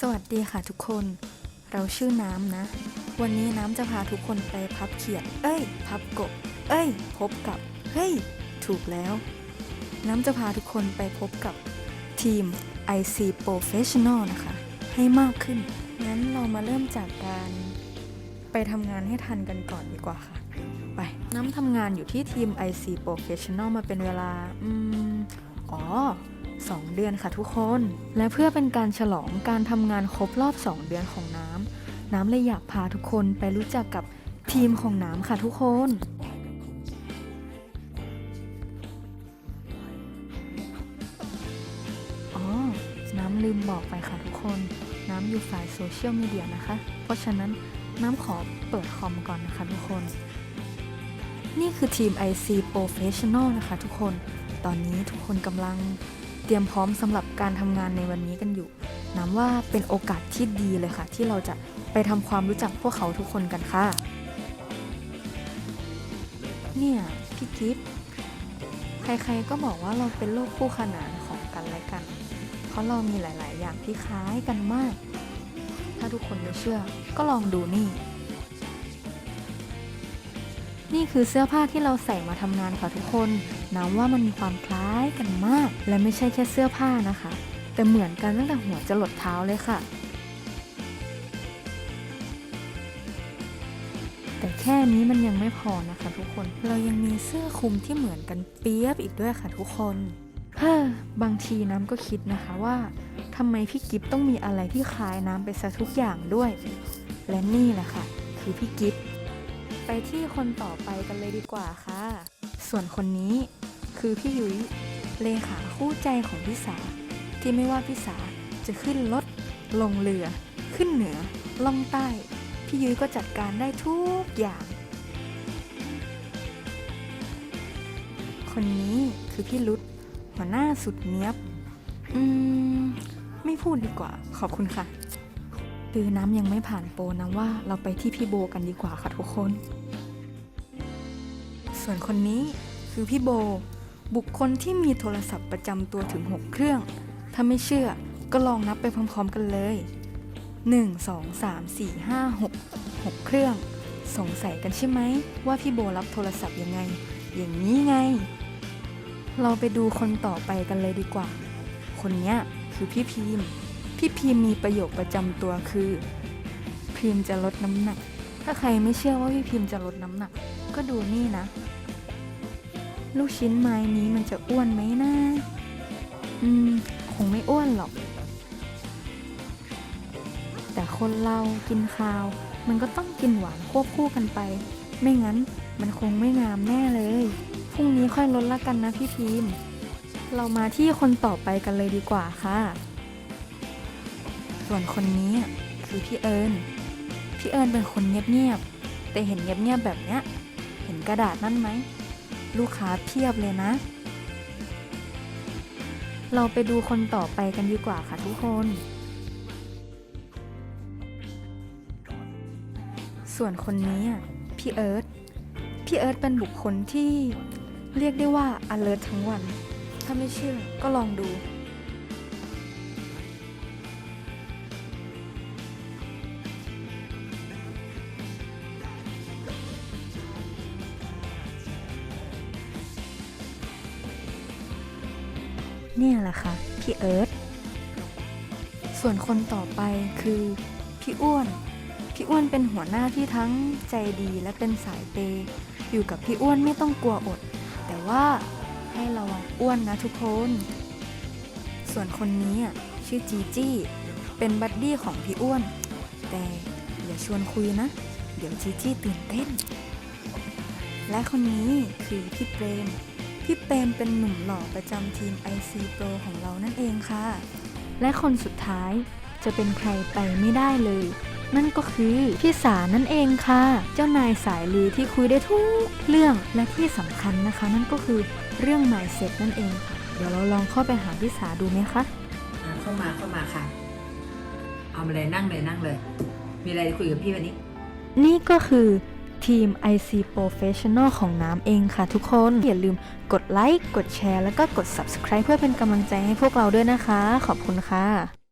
สวัสดีค่ะทุกคน เราชื่อน้ำนะ วันนี้น้ำจะพาทุกคนไปพับเขียด เอ้ย พับกบ เอ้ย พบกับ เฮ้ย ถูกแล้ว น้ำจะพาทุกคนไปพบกับทีม IC Professional นะคะ ให้มากขึ้น งั้นเรามาเริ่มจากการ ไปทำงานให้ทันกันก่อนดีกว่าค่ะ ไป น้ำทำงานอยู่ที่ทีม IC Professional มาเป็นเวลา อืม อ๋อ 2 เดือนค่ะทุกคน และเพื่อเป็นการฉลองการทำงานครบรอบ 2 เดือนของน้ำ น้ำเลยอยากพาทุกคนไปรู้จักกับทีมของน้ำค่ะทุกคนอ๋อน้ำลืมบอกไปค่ะทุกคน น้ำอยู่ฝ่ายโซเชียลมีเดียนะคะ เพราะฉะนั้นน้ำขอเปิดคอมก่อนนะคะทุกคน นี่คือทีม IC Professional นะคะทุกคน ตอนนี้ทุกคนกำลัง เตรียมพร้อมสำหรับการทำงานในวันนี้กันอยู่น้ำว่าเป็นโอกาสที่ดีเลยค่ะ ที่เราจะไปทำความรู้จักพวกเขาทุกคนกันค่ะ เนี่ยพี่กิฟใครๆก็บอกว่าเราเป็นโลกคู่ขนานของกันและกัน เพราะเรามีหลาย ๆ อย่างที่คล้ายกันมาก ถ้าทุกคนไม่เชื่อก็ลองดูนี่ นี่คือเสื้อผ้าที่เราใส่มาทำงานค่ะทุกคนน้ำว่ามันมีความคล้ายกันมาก และไม่ใช่แค่เสื้อผ้านะคะ แต่เหมือนกันตั้งแต่หัวจะหลดเท้าเลยค่ะ แต่แค่นี้มันยังไม่พอนะคะทุกคน เรายังมีเสื้อคลุมที่เหมือนกันเปียบอีกด้วยค่ะทุกคนเฮ้อบางทีน้ำก็คิดนะคะว่าทำไมพี่กิฟต้องมีอะไรที่คล้ายน้ำไปซะทุกอย่างด้วย และนี่แหละค่ะ คือพี่กิฟ ไปที่คนต่อไปกันเลยดีกว่าค่ะ ส่วนคนนี้คือพี่ยุ้ยเลขาคู่ใจของพี่สา ที่ไม่ว่าพี่สาจะขึ้นรถลงเรือ ขึ้นเหนือ ล่องใต้ พี่ยุ้ยก็จัดการได้ทุกอย่าง คนนี้คือพี่รุดหัวหน้าสุดเนี้ยบ อืม ไม่พูดดีกว่า ขอบคุณค่ะ คือน้ำยังไม่ผ่านโปรนะว่าเราไปที่พี่โบกันดีกว่าค่ะทุกคน ส่วนคนนี้คือพี่โบ บุคคลที่มีโทรศัพท์ประจำตัวถึง 6 เครื่อง ถ้าไม่เชื่อก็ลองนับไปพร้อมๆกันเลย 1 2 3 4 5 6 6 เครื่อง สงสัยกันใช่ไหมว่าพี่โบรับโทรศัพท์ยังไง อย่างนี้ไง เราไปดูคนต่อไปกันเลยดีกว่า คนนี้คือพี่พีม พี่พีมมีประโยคประจำตัวคือพีมจะลดน้ำหนัก ถ้าใครไม่เชื่อว่าพี่พิมจะลดน้ำหนัก ก็ดูนี่นะ ลูกชิ้นไม้นี้มันจะอ้วนไหมนะอืม คงไม่อ้วนหรอก แต่คนเรากินข้าว มันก็ต้องกินหวานควบคู่กันไป ไม่งั้นมันคงไม่งามแน่เลย พรุ่งนี้ค่อยลดละกันนะพี่พิมพ์เรามาที่คนต่อไปกันเลยดีกว่าค่ะ ส่วนคนนี้คือพี่เอิญพี่เอิญเป็นคนเงียบๆ แต่เห็นเงียบๆแบบเนี้ย เห็นกระดาษนั่นไหม ลูกค้าเพียบเลยนะ เราไปดูคนต่อไปกันดีกว่าค่ะทุกคน ส่วนคนนี้พี่เอิร์ธพี่เอิร์ธเป็นบุคคลที่เรียกได้ว่า alert ทั้งวัน ถ้าไม่เชื่อก็ลองดู เนี่ยแหละค่ะ พี่เอิร์ธส่วนคนต่อไปคือ พี่อ้วน พี่อ้วนเป็นหัวหน้าที่ทั้งใจดีและเป็นสายเปย์อยู่กับพี่อ้วนไม่ต้องกลัวอด แต่ว่าให้ระวังอ้วนนะทุกคน ส่วนคนนี้ชื่อจีจี้เป็นบัดดี้ของพี่อ้วน แต่อย่าชวนคุยนะ เดี๋ยวจีจี้ตื่นเต้น และคนนี้คือพี่เปรม พี่เปรมเป็นหนุ่มหล่อประจำทีม IC Pro ของเรานั่นเองค่ะ และคนสุดท้ายจะเป็นใครไปไม่ได้เลย นั่นก็คือพี่สานั่นเองค่ะ เจ้านายสายลือที่คุยได้ทุกเรื่องและที่สำคัญนะคะ นั่นก็คือเรื่อง mindset นั่นเองค่ะ เดี๋ยวเราลองเข้าไปหาพี่สาดูไหมคะอะเข้ามาเข้ามาค่ะ เอามาเลยนั่งเลยนั่งเลย มีอะไรจะคุยกับพี่วันนี้ นี่ก็คือ ทีม IC Professional ของน้ำเองค่ะทุกคน อย่าลืมกดไลค์ กดแชร์ แล้วก็กด subscribe เพื่อเป็นกำลังใจให้พวกเราด้วยนะคะ ขอบคุณค่ะ